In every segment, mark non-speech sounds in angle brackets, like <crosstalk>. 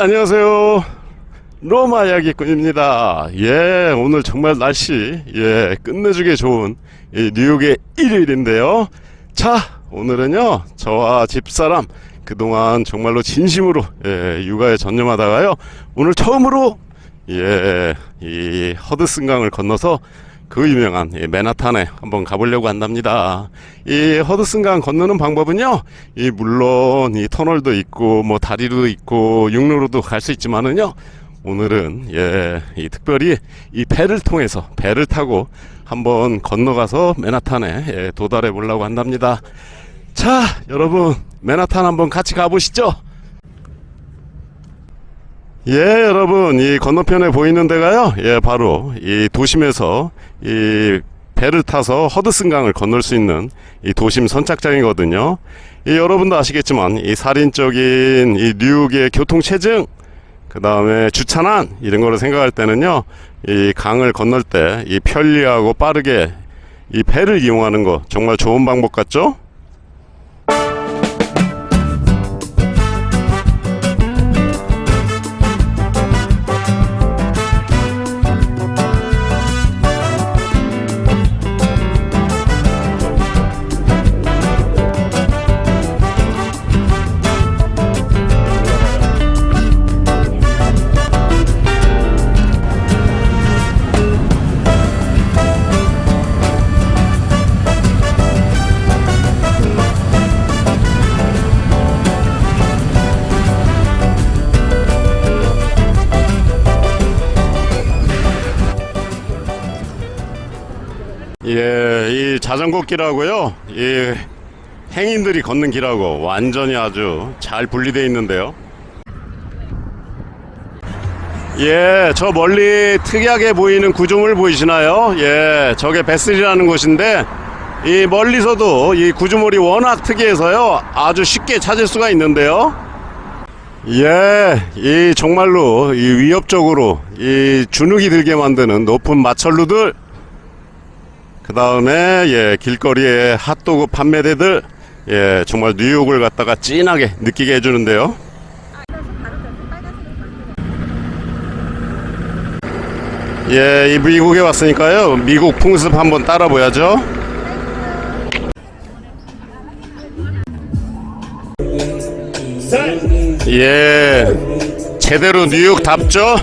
안녕하세요. 로마 이야기꾼입니다. 예, 오늘 정말 날씨, 예, 끝내주게 좋은 이 뉴욕의 일요일인데요. 자, 오늘은요, 저와 집사람, 그동안 정말로 진심으로, 예, 육아에 전념하다가요, 오늘 처음으로, 예, 이 허드슨강을 건너서 그 유명한 이 맨하탄에 한번 가보려고 한답니다. 이 허드슨강 건너는 방법은요, 이 물론 이 터널도 있고 뭐 다리도 있고 육로로도 갈 수 있지만은요, 오늘은 예, 이 특별히 이 배를 통해서 배를 타고 한번 건너가서 맨하탄에 예, 도달해 보려고 한답니다. 자, 여러분 맨하탄 한번 같이 가보시죠. 예, 여러분, 이 건너편에 보이는 데가요, 예, 바로 이 도심에서 이 배를 타서 허드슨강을 건널 수 있는 이 도심 선착장이거든요. 이 여러분도 아시겠지만 이 살인적인 이 뉴욕의 교통 체증, 그 다음에 주차난 이런 거를 생각할 때는요, 이 강을 건널 때 이 편리하고 빠르게 이 배를 이용하는 거 정말 좋은 방법 같죠? 예, 이 자전거 길하고요, 이 행인들이 걷는 길하고 완전히 아주 잘 분리되어 있는데요. 예, 저 멀리 특이하게 보이는 구조물 보이시나요? 예, 저게 베슬이라는 곳인데, 이 멀리서도 이 구조물이 워낙 특이해서요, 아주 쉽게 찾을 수가 있는데요. 예, 이 정말로 이 위협적으로 이 주눅이 들게 만드는 높은 마철루들, 그 다음에 예 길거리에 핫도그 판매대들 예 정말 뉴욕을 갖다가 진하게 느끼게 해주는데요. 예, 이 미국에 왔으니까요. 미국 풍습 한번 따라 보야죠. 예, 제대로 뉴욕답죠?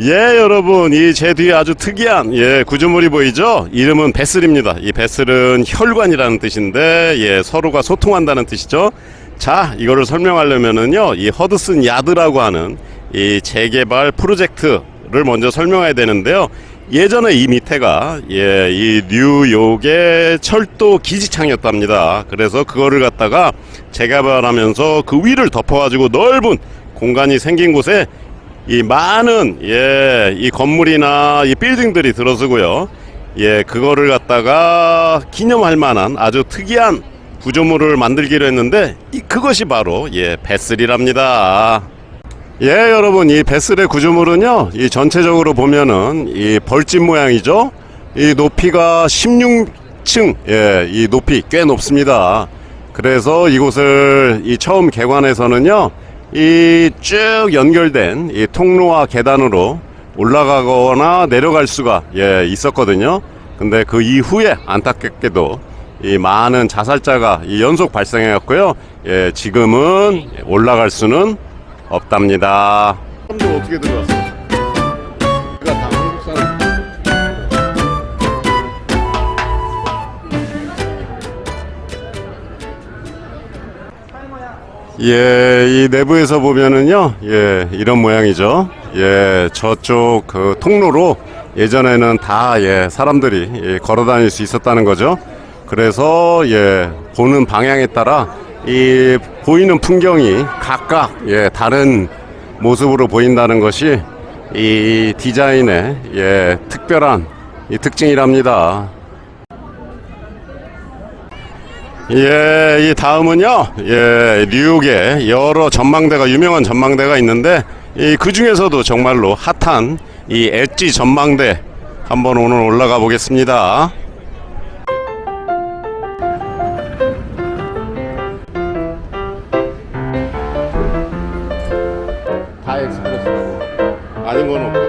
예, 여러분, 이 제 뒤에 아주 특이한 예 구조물이 보이죠? 이름은 베슬입니다. 이 베슬은 혈관이라는 뜻인데 예 서로가 소통한다는 뜻이죠. 자, 이거를 설명하려면은요, 이 허드슨 야드라고 하는 이 재개발 프로젝트를 먼저 설명해야 되는데요. 예전에 이 밑에가 예, 이 뉴욕의 철도 기지창이었답니다. 그래서 그거를 갖다가 재개발하면서 그 위를 덮어가지고 넓은 공간이 생긴 곳에 이 많은 예, 이 건물이나 이 빌딩들이 들어서고요. 예, 그거를 갖다가 기념할 만한 아주 특이한 구조물을 만들기로 했는데 이 그것이 바로 예, 베슬이랍니다. 예, 여러분, 이 베슬의 구조물은요, 이 전체적으로 보면은 이 벌집 모양이죠. 이 높이가 16층, 예, 이 높이 꽤 높습니다. 그래서 이곳을 이 처음 개관해서는요, 이 쭉 연결된 이 통로와 계단으로 올라가거나 내려갈 수가 예, 있었거든요. 근데 그 이후에 안타깝게도 이 많은 자살자가 이 연속 발생해갖고요. 예, 지금은 올라갈 수는 없답니다. 어떻게 들어왔어? 내 예, 이 내부에서 보면은요, 예, 이런 모양이죠. 예, 저쪽 그 통로로 예전에는 다 예, 사람들이 예, 걸어 다닐 수 있었다는 거죠. 그래서 예, 보는 방향에 따라 이 보이는 풍경이 각각 예, 다른 모습으로 보인다는 것이 이 디자인의 예, 특별한 이 특징이랍니다. 예, 이 다음은요, 예, 뉴욕에 여러 전망대가, 유명한 전망대가 있는데, 이, 그 중에서도 정말로 핫한 이 엣지 전망대 한번 오늘 올라가 보겠습니다. 다 엑스프레스라고 아닌 건 없고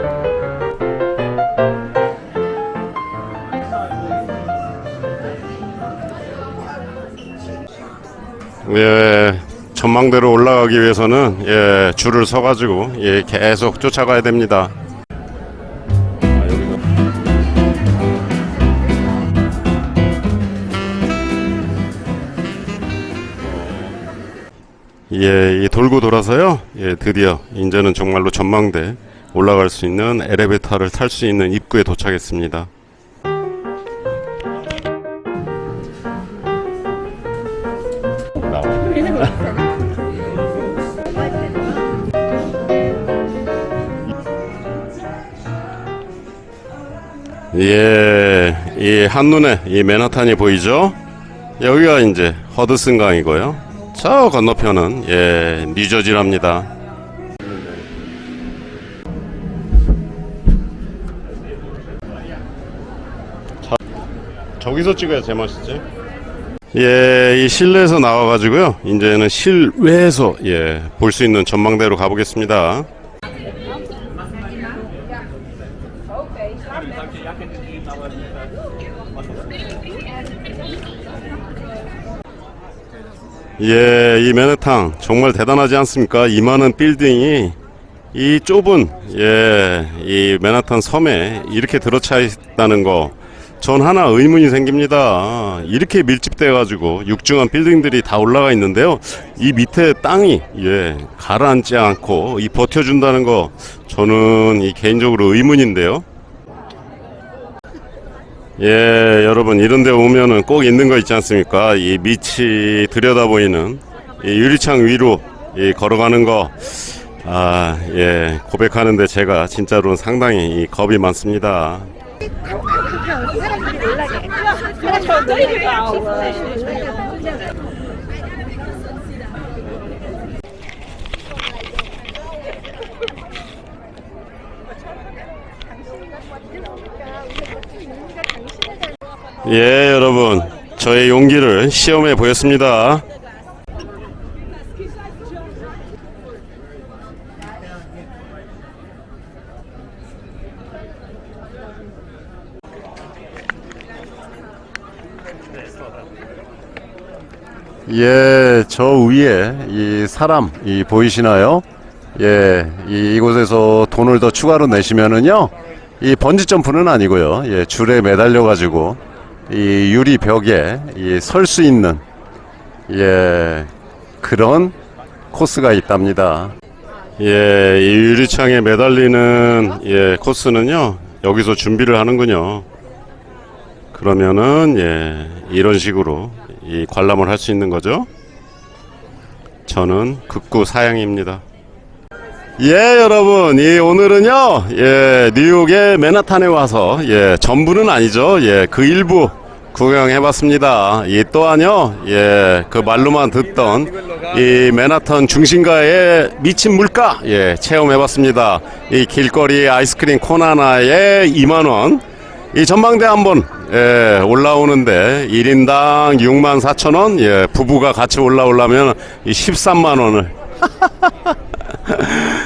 예, 전망대로 올라가기 위해서는 예, 줄을 서가지고 예, 계속 쫓아가야 됩니다. 예, 이 돌고 돌아서요. 예, 드디어 이제는 정말로 전망대 올라갈 수 있는 엘리베이터를 탈 수 있는 입구에 도착했습니다. 예, 이 한눈에 이 맨하탄이 보이죠? 여기가 이제 허드슨 강이고요. 저 건너편은 예, 뉴저지랍니다. 자, 저기서 찍어야 제맛이지. 예, 이 실내에서 나와가지고요. 이제는 실외에서 예, 볼 수 있는 전망대로 가보겠습니다. 예, 이 맨해탕 정말 대단하지 않습니까? 이만한 빌딩이 이 좁은 예, 이 맨하탄 섬에 이렇게 들어차 있다는 거. 전 하나 의문이 생깁니다. 이렇게 밀집돼 가지고 육중한 빌딩들이 다 올라가 있는데요. 이 밑에 땅이 예, 가라앉지 않고 이 버텨준다는 거 저는 이 개인적으로 의문인데요. 예, 여러분 이런 데 오면은 꼭 있는 거 있지 않습니까? 이 밑이 들여다 보이는 이 유리창 위로 이 걸어가는 거. 아, 예, 고백하는데 제가 진짜로 상당히 이 겁이 많습니다. 사람들이. 사람처럼 놀라게. 예, 여러분. 저의 용기를 시험해 보였습니다. 예, 저 위에 이 사람 이 보이시나요? 예, 이, 이곳에서 돈을 더 추가로 내시면은요, 이 번지 점프는 아니고요, 예, 줄에 매달려 가지고 이 유리 벽에 설 수 있는 예 그런 코스가 있답니다. 예, 이 유리창에 매달리는 예 코스는요 여기서 준비를 하는군요. 그러면은 예 이런 식으로 이 관람을 할 수 있는 거죠. 저는 극구 사양입니다. 예, 여러분, 이 오늘은요, 예, 뉴욕의 맨하탄에 와서, 예, 전부는 아니죠. 예, 그 일부 구경해 봤습니다. 이 또한요, 예, 그 말로만 듣던 이 맨하탄 중심가의 미친 물가, 예, 체험해 봤습니다. 이 길거리 아이스크림 콘 하나에 2만원. 이 전망대 한번, 예, 올라오는데 1인당 6만 4천 원, 예, 부부가 같이 올라오려면 이 13만 원을. <laughs>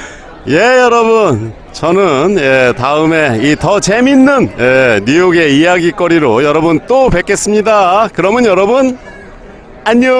예, 여러분. 저는 예, 다음에 이 더 재밌는 예, 뉴욕의 이야기거리로 여러분 또 뵙겠습니다. 그러면 여러분 안녕.